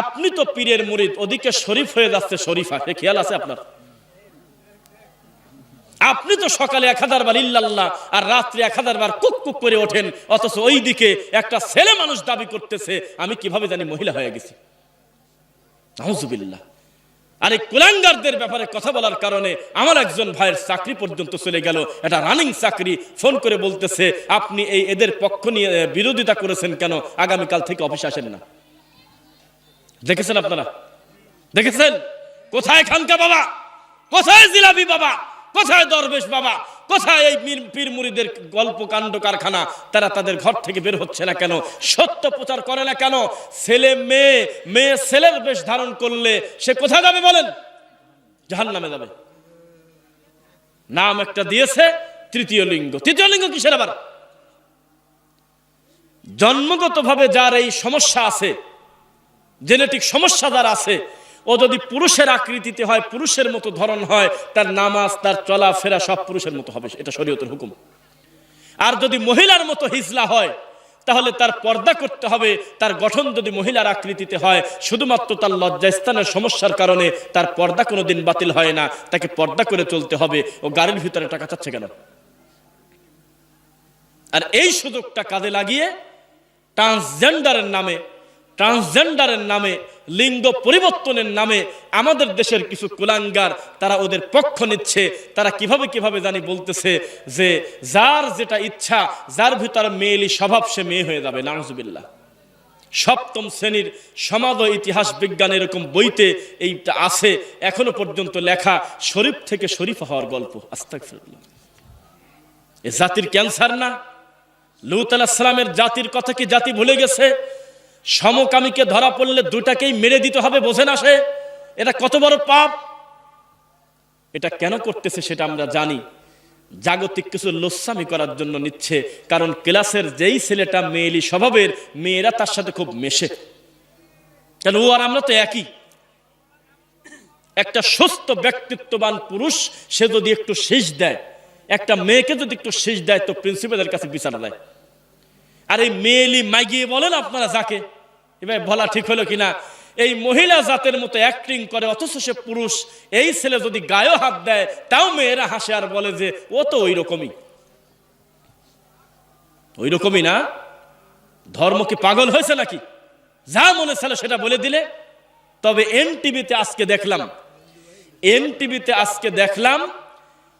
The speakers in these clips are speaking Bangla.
আপনি তো পীরের মুরিদ, ওদিকে শরীফ হয়ে যাচ্ছে শরীফা। সে খেয়াল আছে আপনার? আপনি তো সকালে এক হাজার বার ইল্লাল্লাহ আর রাত্রে এক হাজার বার কুক কুক করে ওঠেন, অথচ ওই দিকে একটা ছেলে মানুষ দাবি করতেছে, আমি কীভাবে জানি মহিলা হয়ে গেছি। নাউজুবিল্লাহ। আর এই কুলাঙ্গারদের ব্যাপারে কথা বলার কারণে আমার একজন ভাইয়ের চাকরি পর্যন্ত চলে গেল এটা রানিং চাকরি ফোন করে বলতেছে, আপনি এই এদের পক্ষ নিয়ে বিরোধিতা করেছেন কেন? আগামীকাল থেকে অফিসে আসেন না। দেখেছেন আপনারা? দেখেছেন? কোথায় খানকা বাবা? কোথায় জিলাপি বাবা? কোথায় দরবেশ বাবা? কোথায় এই পীর- মুড়িদের গল্প কাণ্ড কারখানা? তারা তাদের ঘর থেকে বের হচ্ছে না কেন? সত্য প্রচার করে না কেন? ছেলে, মেয়ে মেয়ে ছেলের বেশ ধারণ করলে সে কোথায় যাবে বলেন? জাহান নামে যাবে। নাম একটা দিয়েছে তৃতীয় লিঙ্গ। তৃতীয় লিঙ্গ কিসের আবার? জন্মগতভাবে যার এই সমস্যা আছে জেনেটিক সমস্যা যার আছে, ও যদি পুরুষের আকৃতিতে হয়, পুরুষের মতো ধরন হয়, তার নামাজ, তার চলাফেরা সব পুরুষের মতো হবে, এটা শরীয়তের হুকুম। আর যদি মহিলার মতো হিজলা হয়, তাহলে তার পর্দা করতে হবে, তার গঠন যদি মহিলার আকৃতিতে হয়, শুধুমাত্র তার লজ্জাস্থানের সমস্যার কারণে তার পর্দা কোনোদিন বাতিল হয় না, তাকে পর্দা করে চলতে হবে, ও গাড়ির ভিতরে টাকা চাচ্ছে কেন? আর এই সুযোগটা কাজে লাগিয়ে ট্রান্সজেন্ডারের নামে ট্রান্সজেন্ডারের নামে, লিঙ্গ পরিবর্তনের নামে আমাদের দেশের কিছু কুলাঙ্গার, তারা ওদের পক্ষ নিচ্ছে। তারা কীভাবে কীভাবে জানি বলতেছে যে, যার যেটা ইচ্ছা, যার ভিতর মেয়েলি স্বভাব সে মেয়ে হয়ে যাবে নাজুবিল্লাহ সপ্তম শ্রেণির সমাজ ও ইতিহাস বিজ্ঞান এরকম বইতে এইটা আছে। এখনও পর্যন্ত লেখা শরীফ থেকে শরীফ হওয়ার গল্প। এ জাতির ক্যান্সার না? লুত আলাহিসামের জাতির কথা কি জাতি ভুলে গেছে? সমকামীকে ধরা পড়লে দুটাকেই মেরে দিতে হবে, বোঝে না সে? এটা কত বড় পাপ? এটা কেন করতেছে সেটা আমরা জানি। জাগতিক কিছু লোসামি করার জন্য নিচ্ছে, কারণ ক্লাসের যেই ছেলেটা মেয়েলি স্বভাবের, মেয়েরা তার সাথে খুব মেশে। কেন ও আর আমরা তো একই? একটা সুস্থ ব্যক্তিত্ববান পুরুষ, সে যদি একটু শেষ দেয়, একটা মেয়েকে যদি একটু শেষ দেয়, তো প্রিন্সিপালের কাছে বিচার দেয়। আর এই মেয়েলি মাইগিয়ে বলেন আপনারা যাকে এবার বলা ঠিক হলো কিনা? এই মহিলা জাতের মতো অ্যাক্টিং করে, অথচ সে পুরুষ। এই ছেলে যদি গায়ে হাত দেয়, তাও মেয়েরা হাসে আর বলে যে, ও তো ওই রকমই ওই রকমই না? ধর্ম কি পাগল হয়েছে নাকি? যা মনে ছিল সেটা বলে দিলে। তবে এন টিভিতে আজকে দেখলাম এন টিভিতে আজকে দেখলাম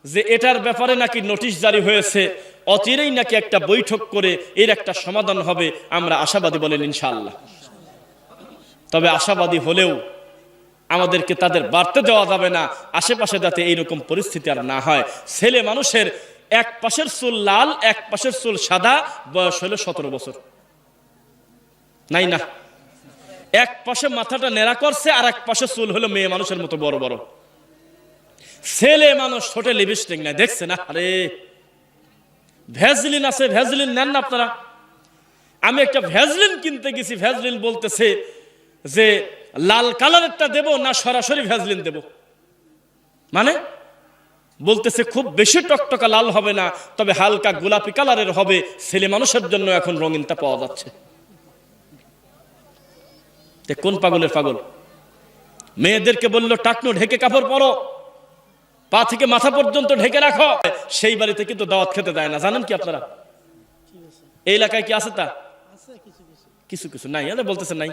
যে এটার ব্যাপারে নাকি নোটিশ জারি হয়েছে। অচিরেই নাকি একটা বৈঠক করে এর একটা সমাধান হবে, আমরা আশাবাদী বলেন ইনশাআল্লাহ। তবে আশাবাদী হলেও আমাদেরকে তাদের বাড়তে দেওয়া যাবে না। আশেপাশে যাতে এইরকম পরিস্থিতি আর না হয়। ছেলে মানুষের এক পাশের চুল লাল, এক পাশের চুল সাদা, বয়স হলো সতেরো বছর। নাই না। এক পাশে মাথাটা নেড়া করছে, আর এক পাশে চুল হলো মেয়ে মানুষের মতো বড় বড়। ছেলে মানুষ ছোটে লিপস্টিক নাই দেখছে না আরে ভ্যাজলিন আছে ভ্যাজলিন নেন না আপনারা। আমি একটা ভ্যাজলিন কিনতে গেছি। ভ্যাজলিন বলতেছে যে লাল কালারেরটা দেব না সরাসরি ভ্যাজলিন দেব। মানে? বলতেছে খুব বেশি টকটকা লাল হবে না তবে হালকা গোলাপি কালারের হবে। ছেলে মানুষের জন্য এখন রঙিনটা পাওয়া যাচ্ছে। কোন পাগলের পাগল? মেয়েদেরকে বলল টাকনো ঢেকে কাপড় পরো। পা থেকে মাথা পর্যন্ত ঢেকে রাখো। সেই বাড়িতে কিন্তু দাওয়াত খেতে দেয় না। জানেন কি আপনারা? এই এলাকায় কি আছে তা? কিছু কিছু নাই। আরে বলতেছে নাই।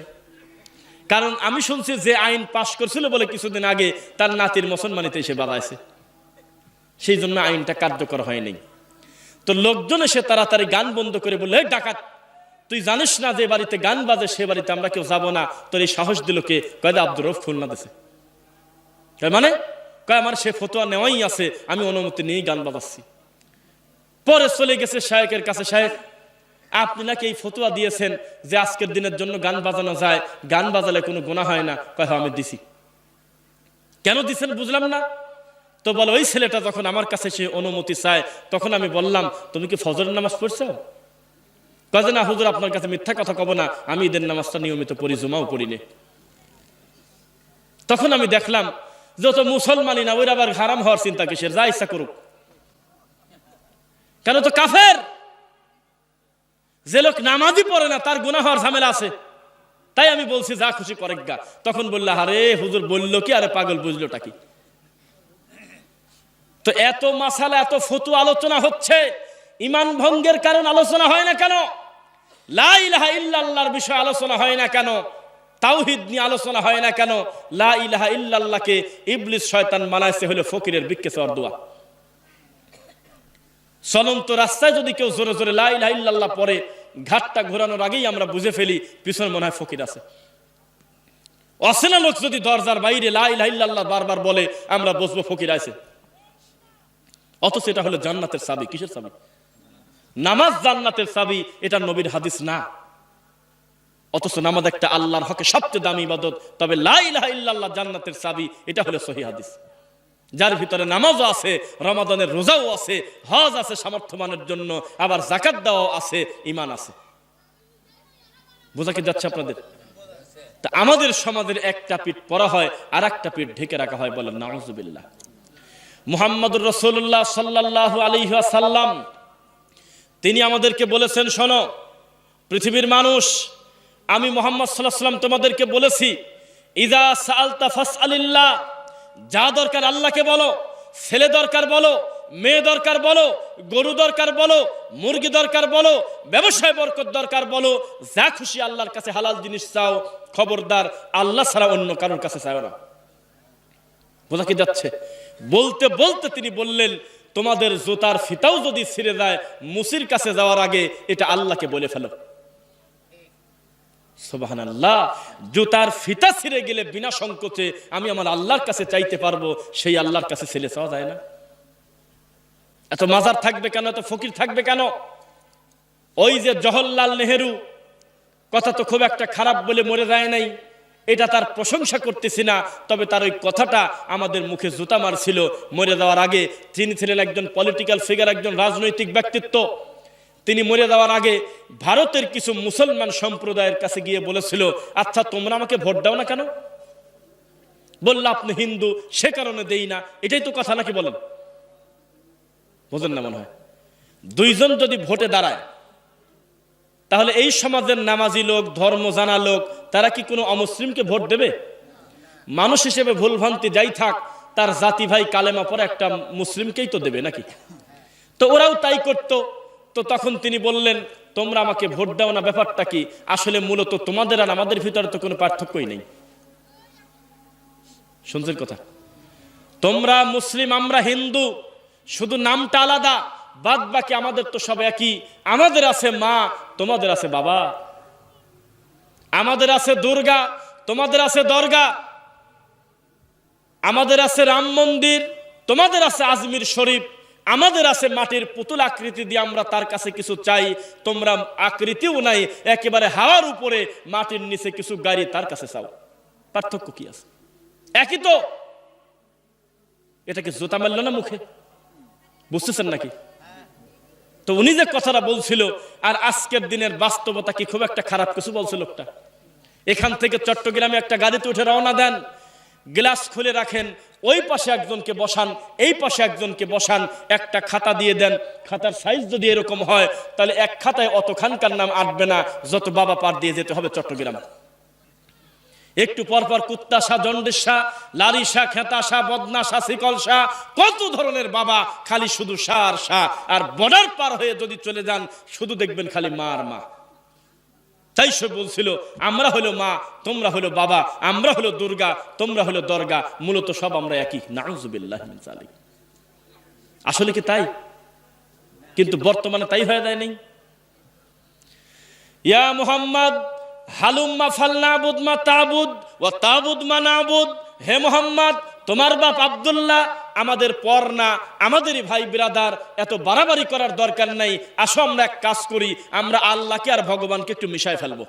কারণ আমি শুনছি যে আইন পাশ করছিল বলে কিছুদিন আগে তার নাতির মুসলমানিতে এসে বাড়াইছে। সেই জন্য আইনটা কার্যকর হয়নি। তো লোকজন এসে তাড়াতাড়ি গান বন্ধ করে বলল, "এই ডাকাত, তুই জানিস না যে বাড়িতে গান বাজে, সে বাড়িতে আমরা কেউ যাব না। তোর এই সাহস দিল কে? কয়দা আব্দুর রফ খুলনা দেশে তার মানে? কয়, আমার সে ফতোয়া নেওয়াই আছে, আমি অনুমতি নিয়েই গান বাজাচ্ছি। পরে চলে গেছে শায়েকের কাছে। শায়েক আপনি নাকি এই ফতোয়া দিয়েছেন যে আজকের দিনের জন্য গান বাজানো যায়? গান বাজালে কোনো গোনা হয় না। কয় হ্যাঁ, আমি দিছি। কেন দিছেন বুঝলাম না? তো বলে ওই ছেলেটা যখন আমার কাছে সে অনুমতি চায় তখন আমি বললাম তুমি কি ফজরের নামাজ পড়ছো? কাজে না হুজুর আপনার কাছে মিথ্যা কথা কব না। আমি ঈদের নামাজটা নিয়মিত পড়ি জুমাও পড়িনি তখন আমি দেখলাম যত মুসলমানই না ওইরা আবার হারাম হওয়ার চিন্তা কিসের? যা ইচ্ছা করুক। কেন তো কাফের? যে লোক নামাজই পড়ে না, তার গুনাহ হওয়ার ঝামেলা আছে। তাই আমি বলছি, যা খুশি করেক গা। তখন বললে, আরে, হুজুর বলল কি? আরে, পাগল বুঝলোটা কি? তো এত মাসালা, এত ফতু আলোচনা হচ্ছে, ইমান ভঙ্গের কারণ আলোচনা হয় না কেন? লা ইলাহা ইল্লাল্লাহর বিষয়ে আলোচনা হয় না কেন? তাওহিদ নিয়ে আলোচনা হয় না কেন? লা ইলাহা ইল্লাল্লাহকে ইবলিস শয়তান মানাইছে হলো ফকিরের চাওয়ার দোয়া। চলন্ত রাস্তায় যদি কেউ জোরে জোরে লাই ইলাহা ইল্লাল্লাহ পরে ঘাটটা ঘোরানোর আগেই আমরা বুঝে ফেলি, পিছনে মনে হয় ফকির আছে। অচেনা লোক যদি দরজার বাইরে লাই ইলাহা ইল্লাল্লাহ বারবার বলে, আমরা বসবো ফকির আছে। অথচ এটা হলো জান্নাতের সাবি কিসের চাবি? নামাজ জান্নাতের সাবি এটা নবীর হাদিস না। অথচ নামাজ একটা আল্লাহর হকে সবচেয়ে দামি ইবাদত, তবে লা ইলাহা ইল্লাল্লাহ জান্নাতের সাবি এটা হলো সহি হাদিস। যার ভিতরে নামাজও আছে, রমাদানের রোজাও আছে, হজ আছে সামর্থ্যমানের জন্য, আবার জাকাত দেওয়াও আছে ইমান আছে। বোঝা কি যাচ্ছে আপনাদের? তা আমাদের সমাজের একটা পিঠ পরা হয় আর একটা পিঠ ঢেকে রাখা হয় বলেন নাউজুবিল্লাহ। মুহাম্মদুর রসুল্লাহ সাল্লাহ আলিহাসাল্লাম তিনি আমাদেরকে বলেছেন, শোনো, পৃথিবীর মানুষ, আমি মোহাম্মদ সাল্লাহ সাল্লাম তোমাদেরকে বলেছি, ইদা সালতা ফাস আলিল্লাহ যা দরকার আল্লাহকে বলো, ছেলে দরকার বলো, মেয়ে দরকার বলো, গরু দরকার বলো, মুরগি দরকার বলো, ব্যবসায় বরকত দরকার বলো, যা খুশি আল্লাহর কাছে হালাল জিনিস চাও, খবরদার, আল্লাহ ছাড়া অন্য কারোর কাছে চাও না। বোঝা কি যাচ্ছে? বলতে বলতে তিনি বললেন, তোমাদের জুতার ফিতাও যদি ছিঁড়ে যায়, মুসির কাছে যাওয়ার আগে এটা আল্লাহকে বলে ফেলো। সুবাহান আল্লাহ জুতার ফিতা ছিঁড়ে গেলে বিনা সংকোচে আমি আমার আল্লাহর কাছে চাইতে পারব, সেই আল্লাহর কাছে ছেলে চাওয়া যায় না। এত মাজার থাকবে কেন, এত ফকির থাকবে কেন? ওই যে জওহরলাল নেহেরু, কথা তো খুব একটা খারাপ বলে মরে যায় নাই। এটা তার প্রশংসা করতেছি না, তবে তার ওই কথাটা আমাদের মুখে জুতা মারছিল মরে যাওয়ার আগে। তিনি ছিলেন একজন পলিটিক্যাল ফিগার একজন রাজনৈতিক ব্যক্তিত্ব। তিনি মরে যাওয়ার আগে ভারতের কিছু মুসলমান সম্প্রদায়ের কাছে গিয়ে বলেছিল আচ্ছা তোমরা আমাকে ভোট দাও না কেন? বলল, আপনি হিন্দু, সে কারণে দেই না। এটাই তো কথা, নাকি বলেন? বোঝেন না মনে হয়। দুইজন যদি ভোটে দাঁড়ায়, তাহলে এই সমাজের নামাজি লোক, ধর্ম জানা লোক, তারা কি কোনো অমুসলিমকে ভোট দেবে? মানুষ হিসেবে ভুলভ্রান্তি যাই থাক, তার জাতি ভাই কালেমা পরে একটা মুসলিমকেই তো দেবে নাকি? তো ওরাও তাই করতো। তো তখন তিনি বললেন, তোমরা আমাকে ভোট দাও না, ব্যাপারটা কি? আসলে মূলত তোমাদের আর আমাদের ভিতরে তো কোনো পার্থক্যই নেই। শুনছেন কথা? তোমরা মুসলিম, আমরা হিন্দু, শুধু নামটা আলাদা বাদ বাকি আমাদের তো সব একই। আমাদের আছে মা, তোমাদের আছে বাবা। আমাদের আছে দুর্গা, তোমাদের আছে দরগা। আমাদের আছে রাম মন্দির, তোমাদের আছে আজমির শরীফ। আমাদের আছে মাটির পুতুল আকৃতি দিয়ে আমরা তার কাছে কিছু চাই, তোমরা আকৃতিও নাই, একেবারে হাওয়ার উপরে মাটির নিচে কিছু গাড়ি তার কাছে চাও। পার্থক্য কি আছে? একই তো। এটাকে জোতা মারল না মুখে? বুঝতেছেন নাকি? তো উনি যে কথাটা বলছিল, আর আজকের দিনের বাস্তবতা কি খুব একটা খারাপ কিছু বলছে লোকটা? এখান থেকে চট্টগ্রামে একটা গাড়িতে উঠে রওনা দেন, গ্লাস খুলে রাখেন ওই পাশে একজনকে বসান, এই পাশে একজনকে বসান, একটা খাতা দিয়ে দেন। খাতার সাইজ যদি এরকম হয়, তাহলে এক খাতায় অত খানকার নাম আটবে না, যত বাবা পার দিয়ে যেতে হবে চট্টগ্রাম। একটু পরপর কুত্তাশা জন্ডিসা লারিসা খেতাশা বদনাশা শিকলসা কত ধরনের বাবা, খালি শুধু সার সা আর বর্ডার পার হয়ে যদি চলে যান, শুধু দেখবেন খালি মার মা। তাই সে বলছিল, আমরা হলো মা, তোমরা হলো বাবা, আমরা হলো দুর্গা, তোমরা হলো দরগা, মূলত সব আমরা একই। নাউজুবিল্লাহ আসলে কি তাই? কিন্তু বর্তমানে তাই হয়ে যায় নেই। ইয়া মুহাম্মদ হালুম্মা ফালনাবুদ মা তাবুদ ও তাবুদ মা নাবুদ। হে মোহাম্মদ, তোমার বাপ আব্দুল্লাহ আমাদের পর না, আমাদেরই ভাই বিরাদার, এত বাড়াবাড়ি করার দরকার নাই। আসো আমরা এক কাজ করি, আমরা আল্লাহকে আর ভগবানকে একটু মিশায় ফেলব।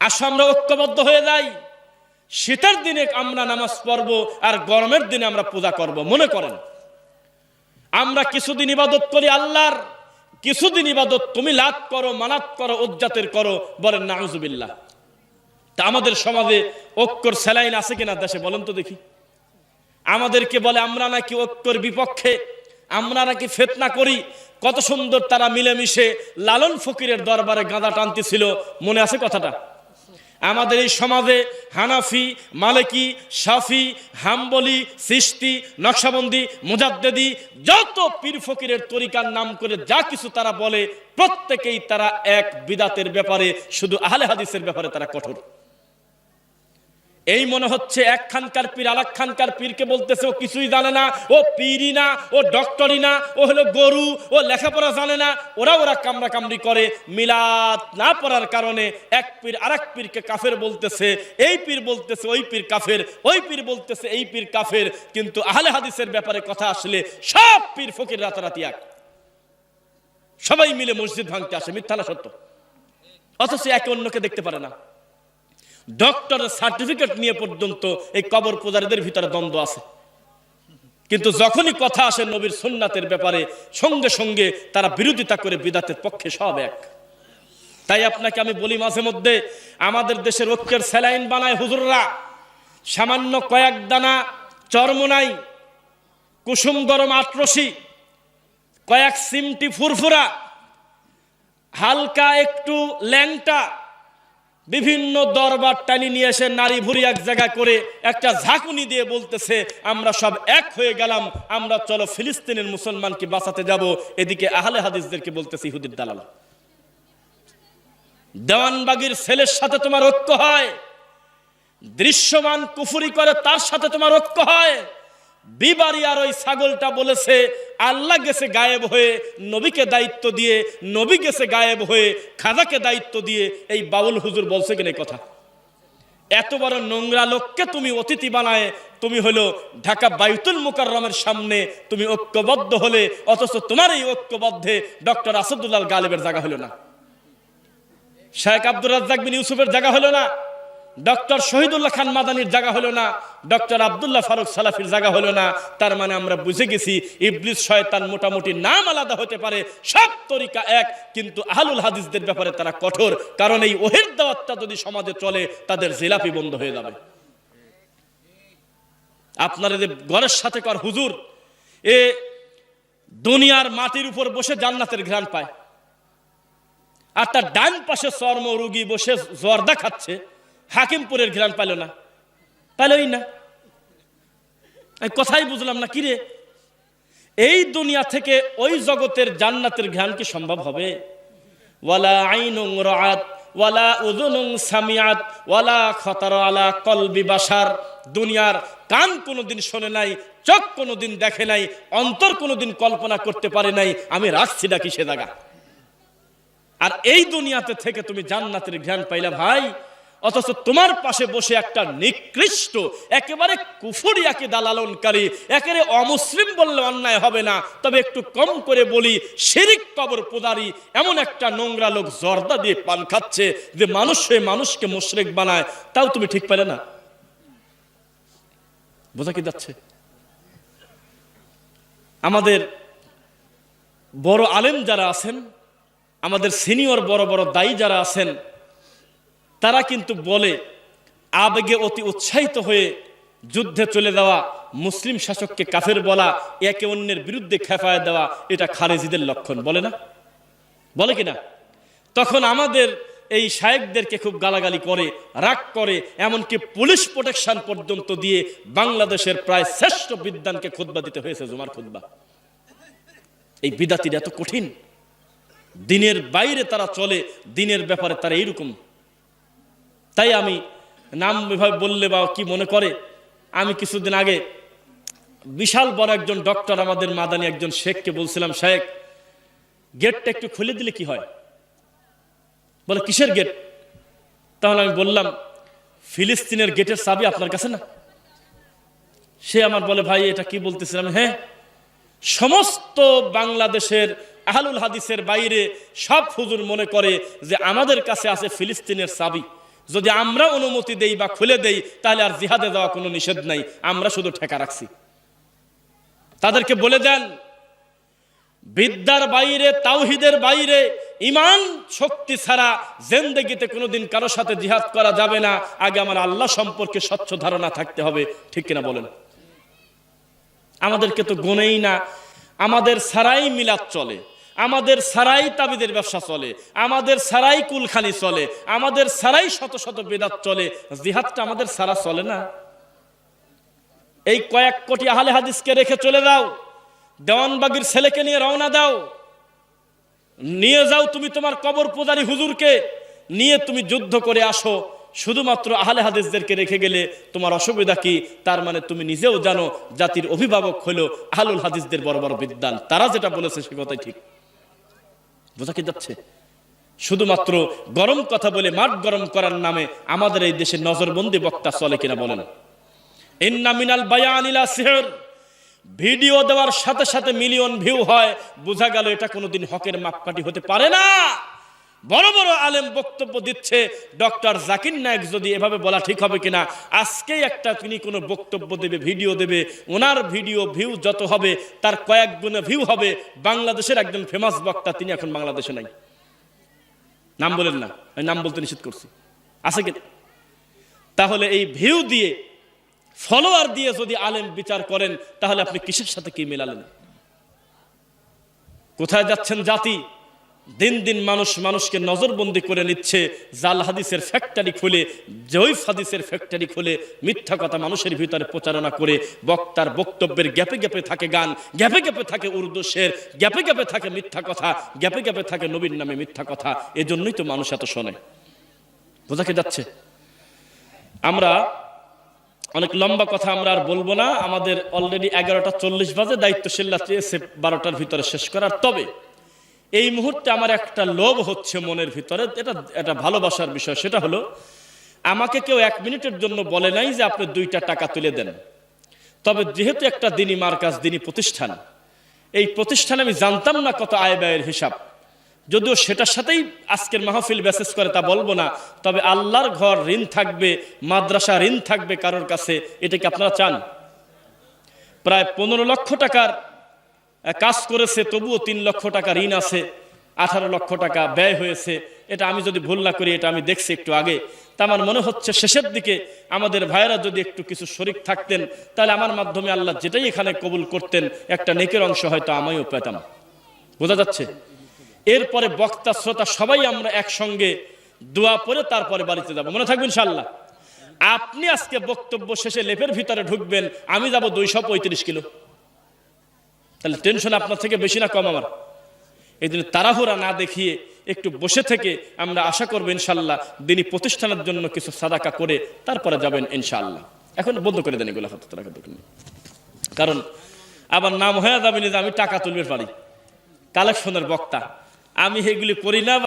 আসো আমরা ঐক্যবদ্ধ হয়ে যাই। শীতের দিনে আমরা নামাজ পড়ব আর গরমের দিনে আমরা পূজা করব, মনে করেন। আমরা কিছুদিন ইবাদত করি আল্লাহর, কিছুদিন ইবাদত তুমি লাভ করো মানাত করো, উজ্জাতের করো, বলেন নাউজুবিল্লাহ। তা আমাদের সমাজে ঐক্যর স্যালাইন আছে কিনা দেশে, বলেন তো দেখি। আমাদেরকে বলে, আমরা নাকি ঐক্যর বিপক্ষে, আমরা নাকি ফেতনা করি। কত সুন্দর তারা মিলেমিশে লালন ফকিরের দরবারে গাঁদা টানতেছিল। মনে আছে কথাটা? আমাদের এই সমাজে হানাফি, মালিকি শাফি হাম্বলি সিস্তি নকশাবন্দি, মুজাদ্দেদি, যত পীর ফকিরের তরিকার নাম করে যা কিছু তারা বলে, প্রত্যেকেই তারা এক বিদাতের ব্যাপারে, শুধু আহলে হাদিসের ব্যাপারে তারা কঠোর। এই মনে হচ্ছে একখানকার পীর আলাকখানকার পীরকে বলতেছে, ও কিছুই জানে না, ও পীরই না, ও ডক্টরই না, ও হলো গরু, ও লেখাপড়া জানে না, ওরা ওরা কামড়া কামড়ি করে। মিলাদ না পড়ার কারণে এক পীর আরেক পীরকে কাফের বলতেছে, এই পীর বলতেছে, ওই পীর কাফের, ওই পীর বলতেছে, এই পীর কাফের। কিন্তু আহলে হাদিসের ব্যাপারে কথা আসলে সব পীর ফকির রাতারাতি এক। সবাই মিলে মসজিদ ভাঙতে আসে, মিথ্যা না সত্য। অথচ একে অন্যকে দেখতে পারে না। ডক্টরের সার্টিফিকেট নিয়ে পর্যন্ত এই কবর পূজারীদের ভিতরে দ্বন্দ্ব আছে। কিন্তু যখনই কথা আসে নবীর সুন্নাতের ব্যাপারে, সঙ্গে সঙ্গে তারা বিরোধিতা করে বিদাতের পক্ষে সব এক। তাই আপনাকে আমি বলি মাঝে মধ্যে, আমাদের দেশের ঐক্যের স্যালাইন বানায় হুজুররা। সামান্য কয়েক দানা চর্ম নাই, কুসুম গরম আটরসি, কয়েক সিমটি ফুরফুরা, হালকা একটু ল্যাংটা বিভিন্ন দরবার টানি নিয়ে এসে নারী ভুরি এক জায়গা করে একটা ঝাঁকুনি দিয়ে বলতেছে, আমরা সব এক হয়ে গেলাম, আমরা চলো ফিলিস্তিনের মুসলমানকে বাঁচাতে যাব। এদিকে আহলে হাদিসদেরকে বলতেছে, ইহুদির দালাল, দেওয়ানবাগির ছেলের সাথে তোমার ঐক্য হয়, দৃশ্যমান কুফুরি করে তার সাথে তোমার ঐক্য হয়। বিবারি আর ওই ছাগলটা বলেছে, আল্লাহ গেছে গায়েব হয়ে, নবীকে দায়িত্ব দিয়ে, নবী গেছে গায়েব হয়ে খাজাকে দায়িত্ব দিয়ে এই বাউল হুজুর বলছে কিনা কথা? এত বড় নোংরা লোককে তুমি অতিথি বানায়, তুমি হলো ঢাকা বাইতুল মুকাররমের সামনে, তুমি ঐক্যবদ্ধ হলে, অথচ তোমার এই ঐক্যবদ্ধে ডক্টর আসাদুল্লাহ গালিবের জায়গা হলো না। শেখ আব্দুর রাজ্জাক বিন ইউসুফের জায়গা হলো না। ডক্টর শহীদুল্লাহ খান মাদানির জায়গা হলো না, ডক্টর আব্দুল্লাহ ফারুক সালাফির জায়গা হলো না। তার মানে আমরা বুঝে গেছি, ইবলিস শয়তান মোটামুটি নাম আলাদা হতে পারে, সব তরিকা এক, কিন্তু আহলুল হাদিসদের ব্যাপারে তারা কঠোর, কারণ এই ওহের দাওয়াতটা যদি সমাজে চলে, তাদের জিলাপি বন্ধ হয়ে যাবে। আপনার যে গড়ের সাথে কর, হুজুর, এ দুনিয়ার মাটির উপর বসে জান্নাতের ঘ্রাণ পায়, আর তার ডান পাশে চর্ম রুগী বসে জর্দা খাচ্ছে হাকিমপুরের ঘ্রাণ পাইল না। পাইলই না। আমি কথাই বুঝলাম না কিরে এই দুনিয়া থেকে ওই জগতের জান্নাতের ঘ্রাণ কি সম্ভব হবে? ওয়ালা আইনুং রাত ওয়ালা উযুনুং সামিয়াত ওয়ালা খতার আলা কলবি বাসার দুনিয়ার কান কোনোদিন শোনে নাই, চোখ কোনোদিন দেখে নাই, অন্তর কোনোদিন কল্পনা করতে পারে নাই, আমি রাখছি নাকি সে জায়গা? আর এই দুনিয়াতে থেকে তুমি জান্নাতের জ্ঞান পাইলা ভাই অথচ তোমার পাশে বসে একটা নিকৃষ্ট, একেবারে কুফুরিয়াকে দালালনকারী, একেবারে অমুসলিম বললে অন্যায় হবে না। তবে একটু কম করে বলি, শিরিক কবর পোদারি এমন একটা নোংরা লোক জর্দা দিয়ে পান খাচ্ছে যে মানুষ হয়ে মানুষকে মুশরেক বানায়। তাও তুমি ঠিক পেলে না? বোঝা কি যাচ্ছে? আমাদের বড় আলেম যারা আছেন, আমাদের সিনিয়র বড় বড় দায়ী যারা আছেন তারা কিন্তু বলে, আবেগে অতি উৎসাহিত হয়ে যুদ্ধে চলে যাওয়া মুসলিম শাসককে কাফের বলা, একে অন্যের বিরুদ্ধে খেফায় দেওয়া, এটা খারেজিদের লক্ষণ, বলে না? বলে কিনা তখন আমাদের এই সাহেবদেরকে খুব গালাগালি করে, রাগ করে, এমনকি পুলিশ প্রোটেকশন পর্যন্ত দিয়ে বাংলাদেশের প্রায় শ্রেষ্ঠ বিদ্যানকে খুদ্া দিতে হয়েছে জুমার খুদ্া এই বিদাতির এত কঠিন। দিনের বাইরে তারা চলে, দিনের ব্যাপারে তারা এইরকম তাই আমি নাম এভাবে বললে বা কি মনে করে, আমি কিছুদিন আগে বিশাল বড় একজন ডক্টর আমাদের মাদানি একজন শেখকে বলছিলাম, শেখ গেটটা একটু খুলে দিলে কি হয়? বলে, কিসের গেট তাহলে আমি বললাম, ফিলিস্তিনের গেটের চাবি আপনার কাছে না? সে আমার বলে, ভাই, এটা কি বলতেছিলাম? হ্যাঁ সমস্ত বাংলাদেশের আহলুল হাদিসের বাইরে সব হুজুর মনে করে যে আমাদের কাছে আছে ফিলিস্তিনের চাবি। যদি আমরা অনুমতি দেই বা খুলে দেই, তাহলে আর জিহাদে দেওয়া কোনো নিষেধ নাই। আমরা শুধু ঠেকা রাখছি। তাদেরকে বলে দেন, বিদ্যার বাইরে, তাওহিদের বাইরে ইমান শক্তি ছাড়া জেন্দেগিতে কোনোদিন কারোর সাথে জিহাদ করা যাবে না। আগে আমার আল্লাহ সম্পর্কে স্বচ্ছ ধারণা থাকতে হবে। ঠিক কিনা বলেন? আমাদেরকে তো গোনেই না। আমাদের সারাই মিলাদ চলে। আমাদের সারাই তাবিদের ব্যবসা চলে, আমাদের সারাই কুলখানি চলে, আমাদের সারাই শত শত বেদাত চলে। জিহাদটা আমাদের সারা চলে না। এই কয়েক কোটি আহলে হাদিসকে রেখে চলে যাও, দেওয়ানবাগির ছেলেকে নিয়ে রওনা দাও। নিয়ে যাও তুমি তোমার কবর পূজারী হুজুরকে, নিয়ে তুমি যুদ্ধ করে আসো। শুধুমাত্র আহলে হাদিসদেরকে রেখে গেলে তোমার অসুবিধা কি? তার মানে তুমি নিজেও জানো, জাতির অভিভাবক হলো আহলুল হাদিসদের বড় বড় বিদ্যান তারা যেটা বলেছে সে কথাই ঠিক। বোঝা কি যাচ্ছে। শুধুমাত্র গরম কথা বলে মাঠ গরম করার নামে আমাদের এই দেশে নজরবন্দি বক্তা চলে কিনা বলেন। ভিডিও দেওয়ার সাথে সাথে মিলিয়ন ভিউ হয়। বোঝা গেল এটা কোনোদিন হকের মাপকাঠি হতে পারে না। বড় বড় আলেম বক্তব্য দিচ্ছে, ডক্টর জাকির নায়ক যদি এভাবে বলা ঠিক হবে কিনা, আজকেই একটা তিনি কোনো বক্তব্য দেবে, ভিডিও দেবে, ওনার ভিডিও ভিউ যত হবে, তার কয়েক গুণে ভিউ হবে, বাংলাদেশের একজন ফেমাস বক্তা, তিনি এখন বাংলাদেশে নাই। নাম বলেন না, আমি নাম বলতে নিষেধ করছি। আছে কি? তাহলে এই ভিউ দিয়ে ফলোয়ার দিয়ে যদি আলেম বিচার করেন, তাহলে আপনি কিসের সাথে কি মেলালেন? কোথায় যাচ্ছেন জাতি? দিন দিন মানুষ মানুষকে নজরবন্দি করে নিচ্ছে, জাল হাদিসের ফ্যাক্টরি খুলে জৈফ হাদিসের ফ্যাক্টরি খুলে, মিথ্যা কথা মানুষের ভিতরে প্রচারণা করে, বক্তার বক্তব্যের গ্যাপে গ্যাপে থাকে গান, গ্যাপে গ্যাপে থাকে উর্দু শের, গ্যাপে গ্যাপে থাকে মিথ্যা কথা, গ্যাপে গ্যাপে থাকে নবীর নামে মিথ্যা কথা, এজন্যই তো মানুষ এত শোনে। বোঝাকে যাচ্ছে? আমরা অনেক লম্বা কথা আমরা আর বলব না, আমাদের অলরেডি এগারোটা চল্লিশ বাজে দায়িত্বশীলরা চেয়েছে বারোটার ভিতরে শেষ করার। তবে এই মুহূর্তে আমার একটা লোভ হচ্ছে মনের ভিতরে। এটা এটা ভালোবাসার বিষয়। সেটা হলো, আমাকে কেউ এক মিনিটের জন্য বলে নাই যে আপনি দুইটা টাকা তুলে দেন। তবে যেহেতু একটা দিনই মার্কাজ, দিনই প্রতিষ্ঠান, এই প্রতিষ্ঠানে আমি জানতাম না কত আয় ব্যয়ের হিসাব। যদিও সেটার সাথেই আজকের মাহফিল মেসেজ করে তা বলব না, তবে আল্লাহর ঘর ঋণ থাকবে, মাদ্রাসা ঋণ থাকবে কারোর কাছে, এটা কি আপনারা চান? প্রায় পনেরো লক্ষ টাকার কাজ করেছে, তবুও তিন লক্ষ টাকা ঋণ আছে, আঠারো লক্ষ টাকা ব্যয় হয়েছে। এটা আমি যদি ভুল না করি, এটা আমি দেখছি একটু আগে। তা আমার মনে হচ্ছে শেষের দিকে আমাদের ভাইয়েরা যদি একটু কিছু শরিক থাকতেন, তাহলে আমার মাধ্যমে আল্লাহ যেটাই এখানে কবুল করতেন, একটা নেকের অংশ হয়তো আমিও পেতাম। বোঝা যাচ্ছে? এরপরে বক্তা, শ্রোতা, সবাই আমরা একসঙ্গে দোয়া পরে তারপরে বাড়িতে যাব। মনে থাকবেন ইনশাল্লাহ আপনি আজকে বক্তব্য শেষে লেপের ভিতরে ঢুকবেন, আমি যাব দুইশো পঁয়ত্রিশ কিলো। তাহলে টেনশন আপনার থেকে বেশি না কম আমার। এই দিনে তাড়াহুড়া না দেখিয়ে একটু বসে থেকে আমরা আশা করব ইনশাল্লাহ দিনই প্রতিষ্ঠানের জন্য কিছু সাদাকা করে তারপরে যাবেন ইনশাল্লাহ। এখন বন্ধ করে দেন এগুলো কারণ আবার নাম হয়ে যাবেন আমি টাকা তুলবে পারি। কালেকশনের বক্তা। আমি এগুলি করি না